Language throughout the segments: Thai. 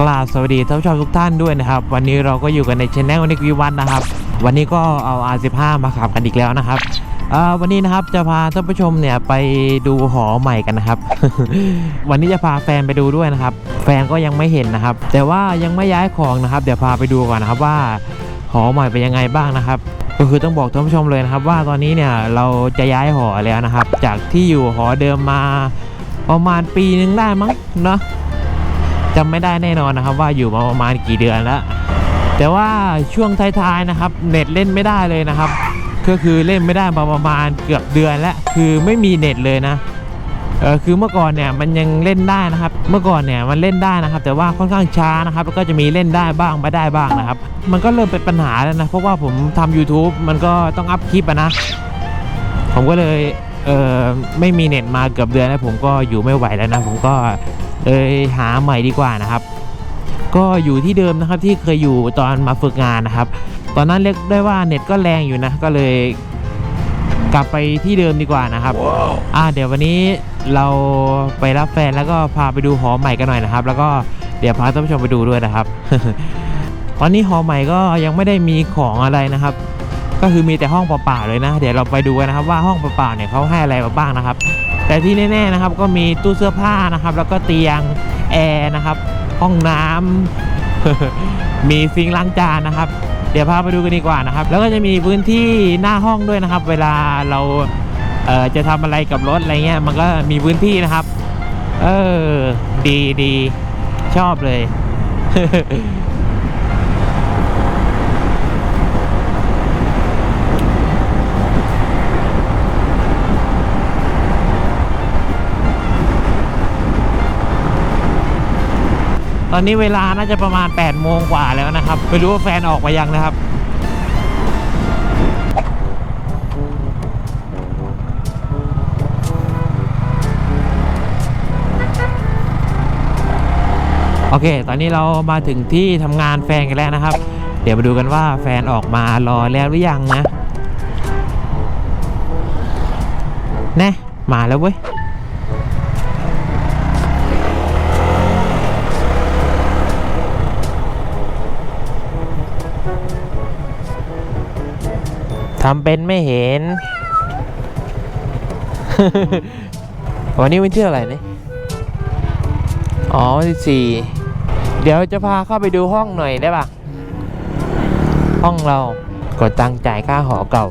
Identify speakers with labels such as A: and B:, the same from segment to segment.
A: กราบสวัสดีท่านผู้ชมทุกท่านด้วยนะครับ วันนี้เราก็อยู่กันในช anel นิกวิวัฒนนะครับ วันนี้ก็เอา R15 มาขับกันอีกแล้วนะครับวันนี้นะครับจะพาท่านผู้ชมเนี่ยไปดูหอใหม่กันนะครับ วันนี้จะพาแฟนไปดูด้วยนะครับ แฟนก็ยังไม่เห็นนะครับ แต่ว่ายังไม่ย้ายของนะครับ เดี๋ยวพาไปดูก่อนนะครับว่าหอใหม่เป็นยังไงบ้างนะครับก็คือต้องบอกท่านผู้ชมเลยนะครับ ว่าตอนนี้เนี่ยเราจะย้ายหอแล้วนะครับ จากที่อยู่หอเดิมมาประมาณปีนึงได้มั้งเนาะ จำไม่ได้แน่นอนนะครับ ว่าอยู่มาประมาณกี่เดือนแล้ว แต่ว่าช่วงท้ายๆนะครับ เน็ตเล่นไม่ได้เลยนะครับ ก็คือเล่นไม่ได้มาประมาณเกือบเดือนแล้ว คือไม่มีเน็ตเลยนะเออคือเมื่อก่อนเนี่ยมันยังเล่นได้นะครับ เมื่อก่อนเนี่ยมันเล่นได้นะครับ แต่ว่าค่อนข้างช้านะครับ แล้วก็จะมีเล่นได้บ้างไม่ได้บ้างนะครับ มันก็เริ่มเป็นปัญหาแล้วนะเพราะว่าผมทำ YouTube มันก็ต้องอัพคลิปอะนะผมก็เลยเออไม่มีเน็ตมาเกือบเดือนแล้วผมก็อยู่ไม่ไหวแล้วนะ ผมก็ เลยหาใหม่ดีกว่านะครับ ก็อยู่ที่เดิมนะครับที่เคยอยู่ตอนมาฝึกงานนะครับ ตอนนั้นเรียกได้ว่าเน็ตก็แรงอยู่นะก็เลยกลับไปที่เดิมดีกว่านะครับอ่าเดี๋ยววันนี้เราไปรับแฟนแล้วก็พาไปดูหอใหม่กันหน่อยนะครับ แล้วก็เดี๋ยวพาท่านผู้ชมไปดูด้วยนะครับ ตอนนี้หอใหม่ก็ยังไม่ได้มีของอะไรนะครับ ก็คือมีแต่ห้องเปล่าๆเลยนะ เดี๋ยวเราไปดูกันนะครับ ว่าห้องเปล่าๆเนี่ยเขาให้อะไรมาบ้างนะครับ แต่ที่แน่ๆนะครับก็มีตู้เสื้อผ้านะครับ แล้วก็เตียงแอร์นะครับ ห้องน้ำมีซิงค์ล้างจานนะครับ เดี๋ยวพาไปดูกันดีกว่านะครับ แล้วก็จะมีพื้นที่หน้าห้องด้วยนะครับ เวลาเราเจะทำอะไรกับรถอะไรเงี้ยมันก็มีพื้นที่นะครับ เออ ดีดีชอบเลย ตอนนี้เวลาน่าจะประมาณ8โมงกว่าแล้วนะครับ ไม่รู้ว่าแฟนออกมายังนะครับ โอเค ตอนนี้เรามาถึงที่ทำงานแฟนกันแล้วนะครับ เดี๋ยวมาดูกันว่าแฟนออกมารอแล้วหรือยังนะ แน่มาแล้วเว้ยำเป็นไม่เห็น วันนี้วันที่อะไรเนี่ยอ๋อวันที่สี่เดี๋ยวจะพาเข้าไปดูห้องหน่อยได้ปะห้องเรากดตังจ่ายค่าหอเก่า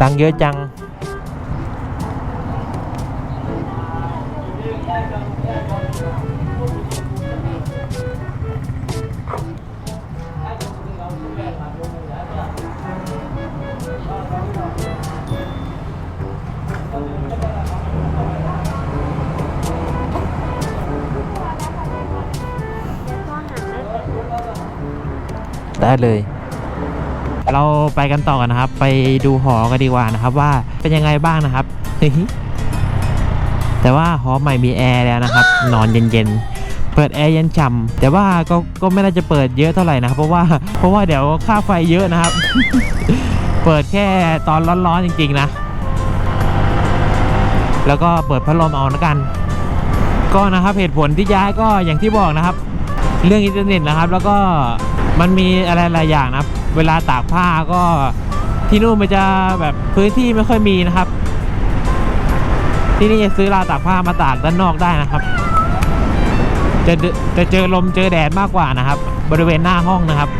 A: ตังเยอะจัง ได้เลย เราไปกันต่อกันนะครับ ไปดูหอกันดีกว่านะครับ ว่าเป็นยังไงบ้างนะครับแต่ว่าหอใหม่มีแอร์แล้วนะครับ นอนเย็นๆ เปิดแอร์เย็นฉ่ำแต่ว่าก็ก็ไม่น่าจะเปิดเยอะเท่าไหร่นะครับ เพราะว่าเพราะว่าเดี๋ยวค่าไฟเยอะนะครับ เปิดแค่ตอนร้อนๆจริงๆนะ แล้วก็เปิดพัดลมเอานะกัน ก็นะครับเหตุผลที่ย้ายก็อย่างที่บอกนะครับ เรื่องอินเทอร์เน็ตนะครับ แล้วก็ มันมีอะไรหลายอย่างนะเวลาตากผ้าก็ที่นู่นมันจะแบบพื้นที่ไม่ค่อยมีนะครับ ที่นี่จะซื้อราวตากผ้ามาตากด้านนอกได้นะครับ จะจะเจอลมเจอแดดมากกว่านะครับ บริเวณหน้าห้องนะครับ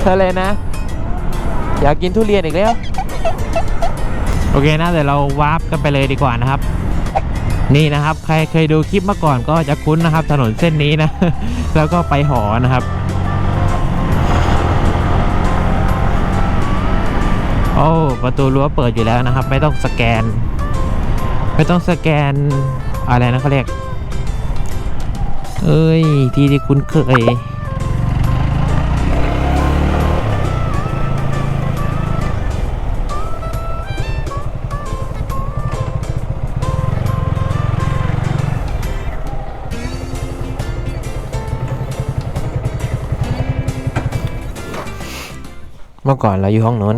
A: เธอเลยนะ อยากกินทุเรียนอีกแล้ว โอเคนะเดี๋ยวเราวาร์ปกันไปเลยดีกว่านะครับ นี่นะครับใครเคยดูคลิปมาก่อนก็จะคุ้นนะครับ ถนนเส้นนี้นะ แล้วก็ไปหอนะครับ โอ้ประตูรั้วเปิดอยู่แล้วนะครับ ไม่ต้องสแกน ไม่ต้องสแกนอะไรนะเขาเรียก เอ้ย ที่ที่คุ้นเคย เมื่อก่อนเราอยู่ห้องนู้น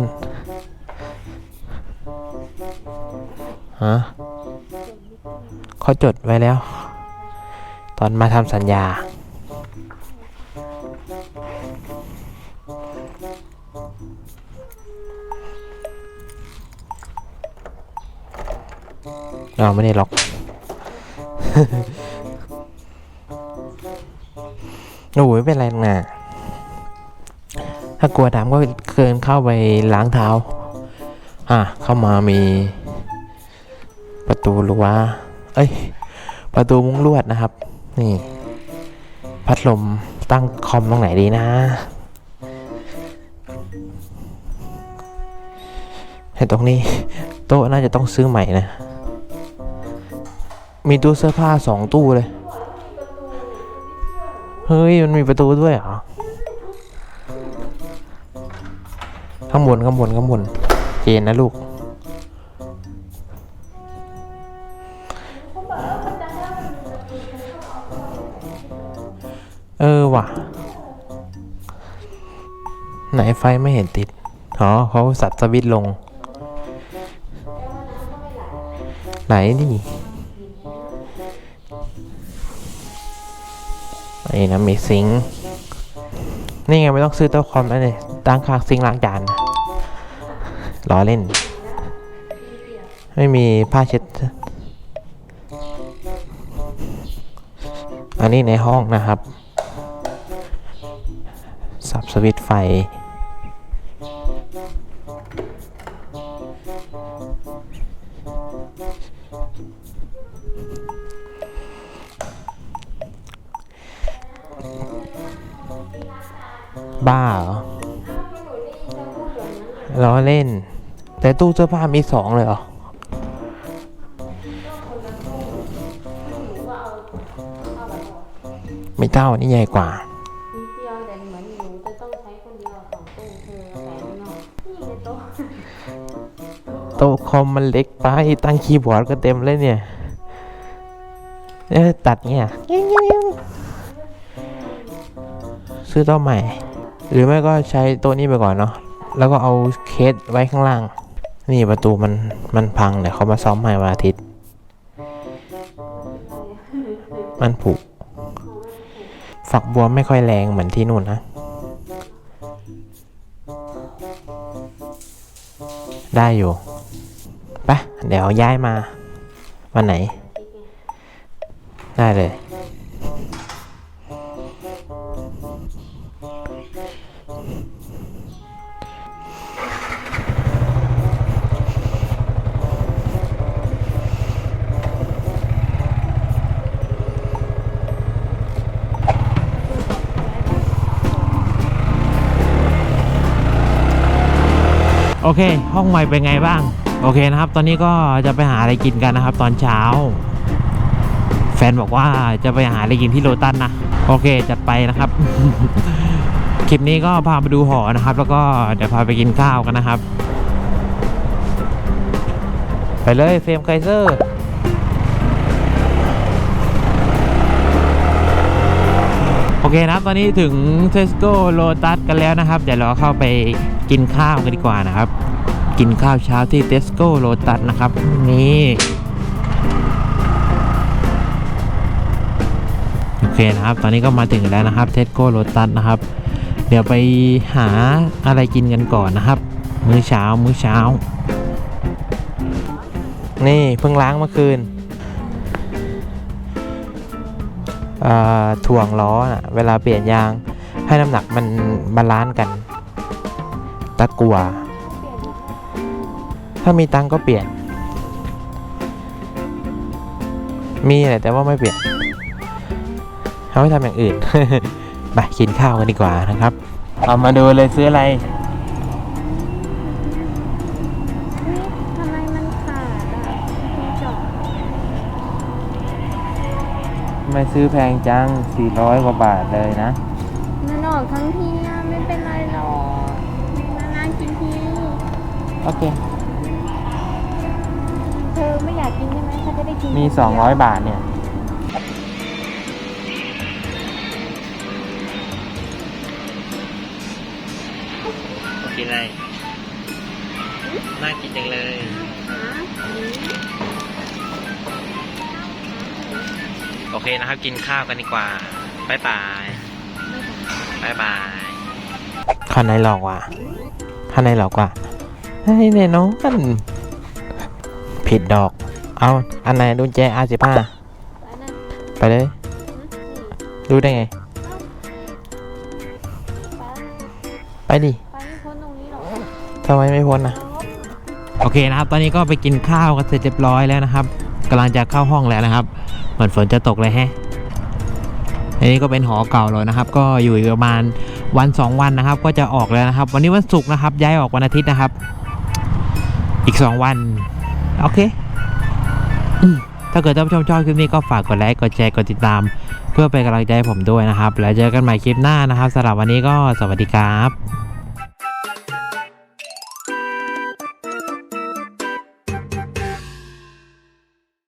A: ฮะเขาจดไว้แล้ว ตอนมาทำสัญญา เราไม่ได้ล็อก โอ้ยไม่เป็นไรหรอกนะ ถ้ากลัวดำก็เกินเข้าไปล้างเท้า อะเข้ามามีประตูรั้วเอ้ย ประตูมุ้งลวดนะครับ นี่ พัดลมตั้งคอมตรงไหนดีนะเห็นตรงนี้ โต๊ะน่าจะต้องซื้อใหม่นะ มีตู้เสื้อผ้าสองตู้เลย เฮ้ย มันมีประตูด้วยเหรอ ข้างบนข้างบนข้างบนเจนนะลูกเออว่ะ ไหนไฟไม่เห็นติด อ๋อเขาสัตว์สวิตลง ไหนนี่ไอ้นะมีซิง นี่ไงไม่ต้องซื้อโต๊ะคอมแล้วเลยตั้งคางซิงล้างจานนะ ล้อเล่น ไม่มีผ้าเช็ด อันนี้ในห้องนะครับ สับสวิตช์ไฟ บ้าเหรอล้อเล่น แต่ตู้เสื้อผ้ามีสองเลยเหรอไม่เท่าอันนี่ใหญ่กว่า
B: นิดเดียวแต่เหมือนหนูจะต้องใช้คนเดียวสองตู้คือแปะข้างนอกนี่ในโต๊ะ
A: โต๊ะคอมมันเล็กไปตั้งคีย์บอร์ดก็เต็มเลยเนี่ยเอ๊ะตัดเนี่ยซื้อโต๊ะใหม่ หรือไม่ก็ใช้โต๊ะนี้ไปก่อนเนาะแล้วก็เอาเคสไว้ข้างล่าง นี่ประตูมันมันพังเดี๋ยเขามาซ้อมใหม่วันอาทิตย์ มันผุ ฝักบัวไม่ค่อยแรงเหมือนที่นู่นนะ ได้อยู่ไปะเดี๋ยวย้ายมา วันไหน ได้เลย โอเค ห้องใหม่เป็นไงบ้าง โอเคนะครับ ตอนนี้ก็จะไปหาอะไรกินกันนะครับ ตอนเช้า แฟนบอกว่าจะไปหาอะไรกินที่โลตัสนะ โอเค จัดไปนะครับ คลิปนี้ก็พาไปดูหอนะครับ แล้วก็เดี๋ยวพาไปกินข้าวกันนะครับ ไปเลยเฟรมไคเซอร์โอเคนะครับ ตอนนี้ถึงเทสโก้โลตัสกันแล้วนะครับ เดี๋ยวเราเข้าไป กินข้าวกันดีกว่านะครับ กินข้าวเช้าที่เทสโก้โลตัสนะครับ นี่โอเคนะครับ ตอนนี้ก็มาถึงแล้วนะครับเทสโก้โลตัสนะครับ เดี๋ยวไปหาอะไรกินกันก่อนนะครับ มื้อเช้ามื้อเช้า นี่เพิ่งล้างเมื่อคืนถ่วงล้อนะเวลาเปลี่ยนยางให้น้ำหนักมันบาลานซ์กัน ตะกัว ถ้ามีตังค์ก็เปลี่ยน มีแหละแต่ว่าไม่เปลี่ยนเอาไว้ทำอย่างอื่น ไปกินข้าวกันดีกว่านะครับ เอามาดูเลยซื้ออะไร
B: ทำไมมันขาดอะคุณจอด
A: ไม่ซื้อแพงจัง 400 กว่าบาทเลยนะ
B: มันออกทั้งทีอะไม่เป็นไร
A: โอเค
B: เธอไม่อยากกินใช่ไหมเขาจะได้กิน
A: มี 200 บาทเนี่ยกินอะไรน่ากินจังเลย
B: หา
A: โออเคนะครับ กินข้าวกันดีกว่าบายบายบายบายข้างในหลอกว่ะข้างในหลอกว่ะ เฮ้ยเนี่ยน้องกันผิดดอก เอาอันไหนดูแจอาสิบ้า
B: อันนั้น
A: ไปเลย
B: หึนี่
A: รู้ได้ไง
B: ไป
A: ไปดิ
B: ไปไม่พ้นตรงนี้หรอก
A: ทำไมไม่พ้นนะ
B: เอา
A: โอเคนะครับ ตอนนี้ก็ไปกินข้าวกันเสร็จเรียบร้อยแล้วนะครับกำลังจะเข้าห้องแล้วนะครับ เหมือนฝนจะตกเลยแฮะอันนี้ก็เป็นหอเก่าเลยนะครับ ก็อยู่อีกประมาณวันสองวันนะครับ ก็จะออกแล้วนะครับ วันนี้วันศุกร์นะครับ ย้ายออกวันอาทิตย์นะครับ อีกสองวัน โอเคถ้าเกิดท่านผู้ชมชอบคลิปนี้ก็ฝากกดไลค์ กดแชร์ กดติดตาม เพื่อเป็นกำลังใจให้ผมด้วยนะครับ แล้วเจอกันใหม่คลิปหน้านะครับสำหรับวันนี้ก็สวัสดีครับ